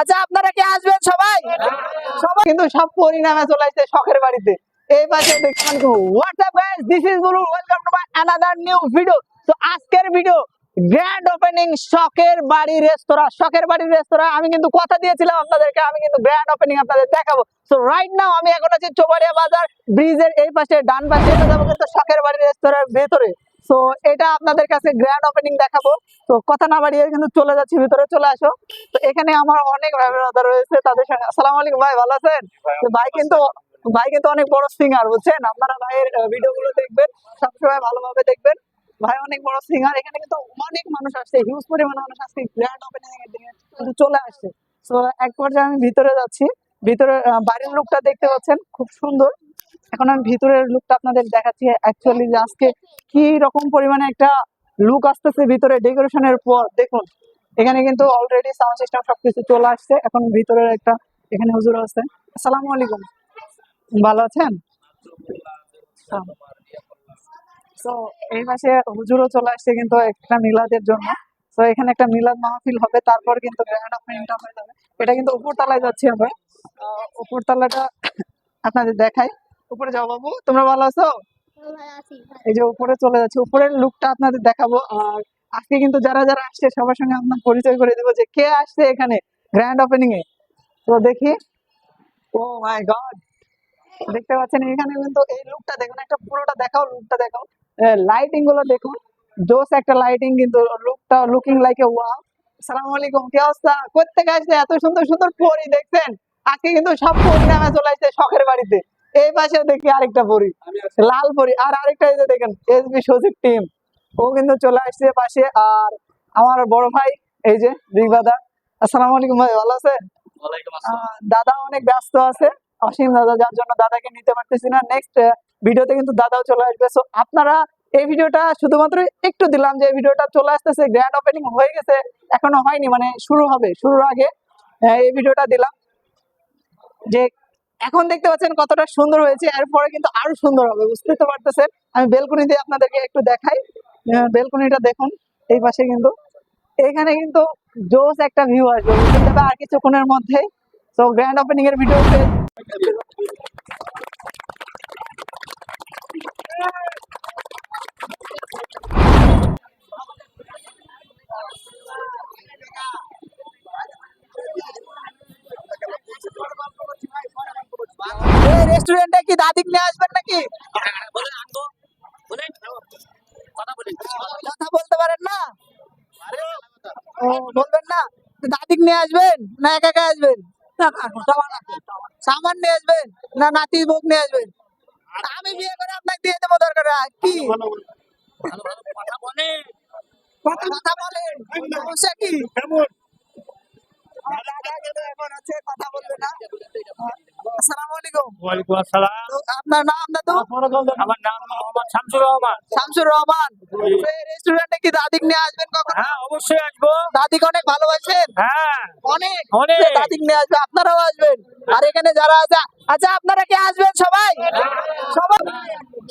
আচ্ছা আপনারা কি আসবেন সবাই? সবাই কিন্তু সব পরিণামে চলে আসছে শখের বাড়িতে। এই পাশে দেখছেন WhatsApp guys this is Guru welcome to my another new video তো আজকের ভিডিও গ্র্যান্ড ওপেনিং শখের বাড়ি রেস্তোরাঁ শখের বাড়ি রেস্তোরাঁ আমি কিন্তু কথা দিয়েছিলাম আপনাদেরকে, আমি কিন্তু গ্র্যান্ড ওপেনিং আপনাদের দেখাবো। সো রাইট নাও আমি এখন আছি চোবাড়িয়া বাজার, ব্রিজের এই পাশে, ডান পাশে। যাব কিন্তু শখের বাড়ি রেস্তোরাঁর ভেতরে। সো এটা আপনাদের কাছে গ্র্যান্ড ওপেনিং দেখাবো। তো কথা না বাড়িয়ে কিন্তু চলে যাচ্ছি, ভিতরে চলে আসো। তো এখানে আমার অনেক ভাই ব্রাদার রয়েছে, তাদের সঙ্গে আসসালামু আলাইকুম ভাই, ভালো আছেন? ভাই কিন্তু ভাই কিন্তু অনেক বড় সিঙ্গার বুঝছেন? আপনারা ভাইয়ের ভিডিও গুলো দেখবেন, সবসময় ভালোভাবে দেখবেন। ভাই অনেক বড় সিঙ্গার এখানে কিন্তু অনেক মানুষ আসছে হিউজ পরিমাণে মানুষ আসছে গ্র্যান্ড ওপেনিং এর দিনে কিন্তু চলে আসছে। তো এক পর্যায়ে আমি ভিতরে যাচ্ছি, ভিতরে বাড়ির লুকটা দেখতে পাচ্ছেন, খুব সুন্দর। এখন আমি ভিতরের লুকটা আপনাদের দেখাচ্ছি। অ্যাকচুয়ালি যে আজকে কি রকম পরিমাণে একটা লুক আসতেছে ভিতরে ডেকোরেশনের পর। দেখুন এখানে কিন্তু অলরেডি সাউন্ড সিস্টেম সবকিছু চলে আসছে। এখন ভিতরের একটা এখানে হুজুর আছে। আসসালামু আলাইকুম। ভালো আছেন? তো এই মাসে হুজুরও চলে আসছে কিন্তু একটা মিলাদের জন্য। তো এখানে একটা মিলাদ মাহফিল হবে তারপর কিন্তু গ্র্যান্ড ওপেনিংটা হয়ে যাবে। এটা কিন্তু উপর তলায় যাচ্ছি আমরা। আহ, উপর আপনাদের দেখাই। উপরে যাও বাবু, তোমরা ভালো আছো? এই যে উপরে চলে যাচ্ছে। উপরের লুকটা আপনাদের দেখাবো। আর আজকে কিন্তু যারা যারা আসছে, সবার সঙ্গে আপনার পরিচয় করে দেবো যে কে আসছে এখানে গ্র্যান্ড ওপেনিং এ। তো দেখি। ও মাই গড দেখতে পাচ্ছেন, এখানে কিন্তু এই লুকটা দেখুন, একটা পুরোটা দেখাও লুকটা দেখাও। লাইটিংগুলো দেখুন। জোস একটা লাইটিং কিন্তু লুকটা লুকিং লাইক এ ওয়াও আসসালামু আলাইকুম, কি অবস্থা? কোথেকে আসছে এত সুন্দর সুন্দর পরি দেখছেন? আজকে কিন্তু সব পরি নামে চলে আসছে শখের বাড়িতে। এই পাশে দেখি আরেকটা পরি। লাল পরি। আর আরেকটা এই যে দেখেন এসবি সজিব টিম ও কিন্তু চলে আসছে পাশে। আর আমার বড় ভাই এই যে বিগ দাদা আসসালামু আলাইকুম ভাই ভালো আহ, দাদা অনেক ব্যস্ত আছে। অসীম দাদা যার জন্য দাদাকে নিতে পারতেছি না। নেক্সট ভিডিওতে কিন্তু দাদাও চলে আসবে। সো আপনারা এই ভিডিওটা শুধুমাত্র একটু দিলাম যে ভিডিওটা চলে আসতেছে গ্র্যান্ড ওপেনিং হয়ে গেছে এখনও হয়নি মানে শুরু হবে। শুরুর আগে এই ভিডিওটা দিলাম। যে এখন দেখতে পাচ্ছেন কতটা সুন্দর হয়েছে এরপরে কিন্তু আরও সুন্দর হবে বুঝতে তো পারতেছেন। আমি বেলকুনি দিয়ে আপনাদেরকে একটু দেখাই। আহ, বেলকুনিটা দেখুন এই পাশে কিন্তু। এখানে কিন্তু জোস একটা ভিউ আসবে আর কিছুক্ষণের মধ্যে তো গ্র্যান্ড ওপেনিং এর ভিডিওতে রেস্টুরেন্টে কি দাদিক নিয়ে আসবেন নাকি? কথা বলতে পারেন না? বলবেন না? দাদিক নিয়ে আসবেন না একা একা আসবেন? সামান নিয়ে আসবেন না নাতি বউ নিয়ে আসবেন? আমি বিয়ে করে আপনাকে দিয়ে দেবো দরকার। কি? কত কথা বলেন। সমস্যা কি আমার দাদা কিন্তু এখন হচ্ছে কথা বলবে না। আসসালামু আলাইকুম। ওয়ালাইকুম আসসালাম। আপনার নাম দাদু আমার নাম মোহাম্মদ শামসুর রহমান। শামসুর রহমান। রেস্টুরেন্টে কি দাদিক নিয়ে আসবেন কখন? হ্যাঁ অবশ্যই আসব। দাদিক অনেক ভালোবাসেন? হ্যাঁ। অনেক। অনেক। দাদিক নিয়ে আসবে আপনারাও আসবেন। আর এখানে যারা আছে আচ্ছা আপনারা কি আসবেন সবাই? সবাই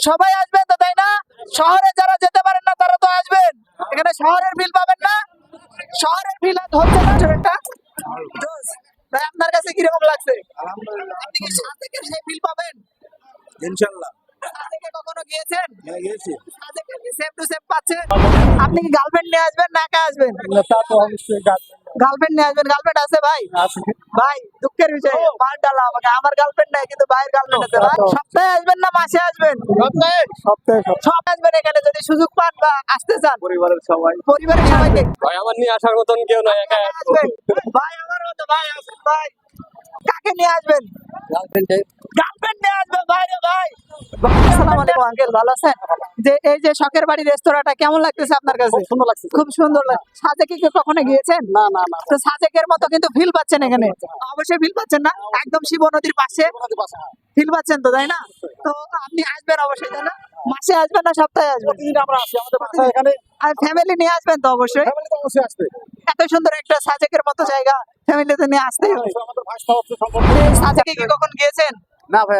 সবাই আসবেন তো তাই না? শহরে যারা যেতে পারেন না তারা তো আসবেন। এখানে শহরের বিল পাবেন না। শহরের বিল হচ্ছে না জোস। তাই আপনার কাছে কীরকম লাগছে আপনি কি সাজেকে সেই বিল পাবেন? ইনশাল্লাহ কখনো গিয়েছেন? হ্যাঁ গেছি সাজেকে টু সেম পাচ্ছেন। আপনি কি গার্লফ্রেন্ড নিয়ে আসবেন না একা আসবেন? তা তো অবশ্যই গার্লফ্রেন্ড নিয়ে আসবেন গার্লফ্রেন্ড আছে ভাই? ভাই দুঃখের বিষয় পার ডালা আমাকে আমার গার্লফ্রেন্ড নাই কিন্তু ভাইয়ের গার্লফ্রেন্ড আছে ভাই। সপ্তাহে আসবেন না মাসে আসবেন? সপ্তাহে? সপ্তাহে সব সব আসবেন এখানে যদি সুযোগ পান বা আসতে চান। পরিবারের সবাই। পরিবারের সবাইকে। ভাই আমার নিয়ে আসার মতন কেউ নাই একা আসবেন ভাই আমার মতো ভাই আসেন ভাই। কাকে নিয়ে আসবেন? গার্লফ্রেন্ডে নিয়ে আসবেন ভাই ভাই। আসসালামু আলাইকুম আঙ্কেল ভালো আছেন? যে এই যে শখের বাড়ি রেস্তোরাঁটা কেমন লাগতেছে আপনার কাছে? সুন্দর লাগছে খুব সুন্দর লাগে সাজেকে কি কখনো গিয়েছেন? না না না তো সাজেকের মতো কিন্তু ফিল পাচ্ছেন এখানে। অবশ্যই ফিল পাচ্ছেন না? একদম শিব নদীর পাশে। ফিল পাচ্ছেন তো তাই না? তো আপনি আসবেন অবশ্যই তাই না? মাসে আসবেন না সপ্তাহে আসবেন? আমরা আসি আমাদের এখানে। আর ফ্যামিলি নিয়ে আসবেন তো অবশ্যই। ফ্যামিলি তো অবশ্যই আসবে। এত সুন্দর একটা সাজেকের মতো জায়গা ফ্যামিলিতে নিয়ে হচ্ছে সম্পর্ক সাজেকে কি কখন গিয়েছেন? না ভাই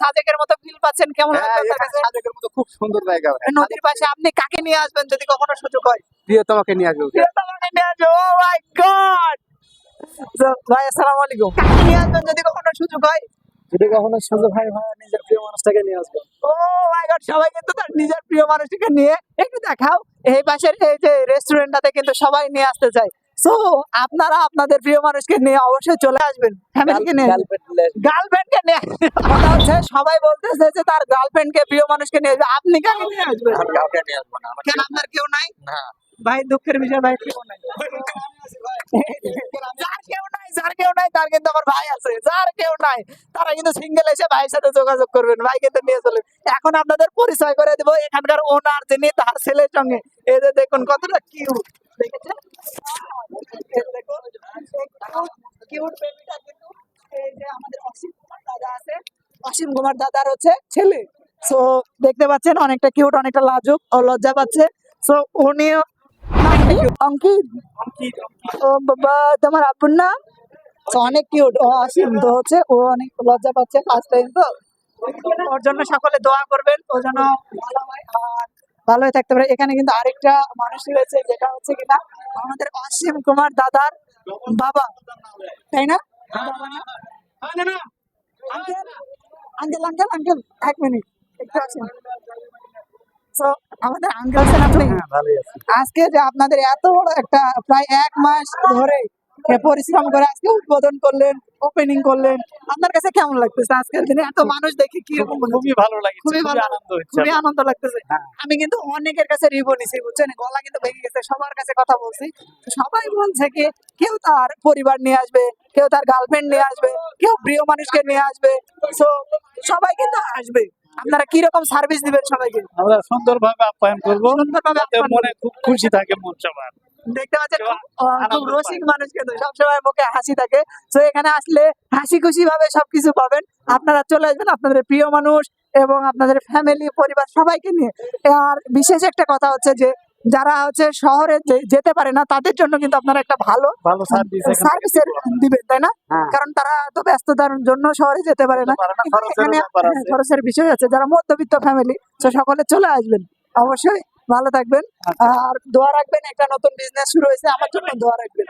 সাজেকের মতো ফিল পাচ্ছেন? কেমন হ্যাঁ? সাজেকের মতো খুব সুন্দর জায়গা। নদীর পাশে আপনি কাকে নিয়ে আসবেন যদি কখনো সুযোগ হয়? প্রিয় তোমাকে নিয়ে আসবে। প্রিয়তমাকে নিয়ে আসবে। ও মাই গড ভাই আসসালামু আলাইকুম। কাকে নিয়ে আসবেন যদি কখনো সুযোগ হয়? যদি কখনো সুযোগ হয় ভাই নিজের প্রিয় মানুষটাকে নিয়ে আসব ও মাই গড সবাই কিন্তু তার নিজের প্রিয় মানুষটিকে নিয়ে একটু দেখাও। এই পাশের এই যে রেস্টুরেন্টটাতে কিন্তু সবাই নিয়ে আসতে চায়। সো আপনারা আপনাদের প্রিয় মানুষকে নিয়ে অবশ্যই চলে আসবেন। ফ্যামিলিকে নিয়ে। গার্লফ্রেন্ডকে নিয়ে আসবেন। কথা হচ্ছে সবাই বলতেছে যে তার গার্লফ্রেন্ডকে প্রিয় মানুষকে নিয়ে আসবে। আপনি কাকে নিয়ে আসবেন? কেন আপনার কেউ নাই? ভাই দুঃখের বিষয় ভাই কেউ নাই। যার কেউ নাই, যার কেউ নাই, তার কিন্তু আমার ভাই আছে। যার কেউ নাই, তারা কিন্তু সিঙ্গেল এসে ভাইয়ের সাথে যোগাযোগ করবেন ভাই কিন্তু নিয়ে চলে এখন আপনাদের পরিচয় করে দেবো, এখানকার ওনার যিনি, তার ছেলের সঙ্গে। এই যে দেখুন, কতটা কিউট দেখেছেন? এই যে আমাদের অসীম কুমার দাদা আছে। অসীম কুমার দাদার হচ্ছে ছেলে। সো দেখতে পাচ্ছেন, অনেকটা কিউট অনেকটা লাজুক ও লজ্জা পাচ্ছে। সো উনিও অঙ্কিত ও বাবা তোমার আপুর নাম অনেক কিউট ও অসীম তো হচ্ছে ও অনেক লজ্জা পাচ্ছে ফার্স্ট টাইম তো ওর জন্য সকলে দোয়া করবেন ও যেন ভালো হয় আর ভালো হয়ে থাকতে পারে এখানে কিন্তু আরেকটা মানুষ রয়েছে যেটা হচ্ছে কিনা আমাদের অসীম কুমার দাদার বাবা তাই না আঙ্কেল আঙ্কেল আঙ্কেল আঙ্কেল এক মিনিট একটু আসেন তো আমাদের আঙ্কেল আছেন আপনি আজকে যে আপনাদের এত বড় একটা প্রায় এক মাস ধরে পরিশ্রম করে আজকে উদ্বোধন করলেন ওপেনিং করলেন আপনার কাছে কেমন লাগতেছে আজকের দিনে? এত মানুষ দেখে কি? খুবই ভালো লাগে খুবই ভালো আনন্দ খুবই আনন্দ লাগতেছে। হ্যাঁ। আমি কিন্তু অনেকের কাছে রিভিউ নিছি বুঝছেন? গলা কিন্তু ভেঙে গেছে সবার কাছে কথা বলছি। সবাই বলছে কি কেউ তার পরিবার নিয়ে আসবে কেউ তার গার্লফ্রেন্ড নিয়ে আসবে কেউ প্রিয় মানুষকে নিয়ে আসবে। তো সবাই কিন্তু আসবে। আপনারা কি রকম সার্ভিস দিবেন সবাইকে? আমরা সুন্দরভাবে আপ্যায়ন করব। সুন্দরভাবে মনে খুব খুশি থাকে মন সবার। দেখতে পাচ্ছেন খুব, রসিক মানুষ কিন্তু সবসময় মুখে হাসি থাকে। তো এখানে আসলে হাসি খুশি ভাবে সবকিছু পাবেন। আপনারা চলে আসবেন আপনাদের প্রিয় মানুষ এবং আপনাদের ফ্যামিলি পরিবার সবাইকে নিয়ে। আর বিশেষ একটা কথা হচ্ছে যে যারা হচ্ছে শহরে যেতে পারে না তাদের জন্য কিন্তু আপনারা একটা ভালো ভালো সার্ভিস দিবেন। তাই না? হ্যাঁ। কারণ তারা তো ব্যস্ততার জন্য শহরে যেতে পারে না। এখানে হ্যাঁ, খরচের বিষয় আছে। যারা মধ্যবিত্ত ফ্যামিলি তো সকলে চলে আসবেন। অবশ্যই ভালো থাকবেন। আচ্ছা। আর দোয়া রাখবেন একটা নতুন বিজনেস শুরু হয়েছে আমার জন্য দোয়া রাখবেন।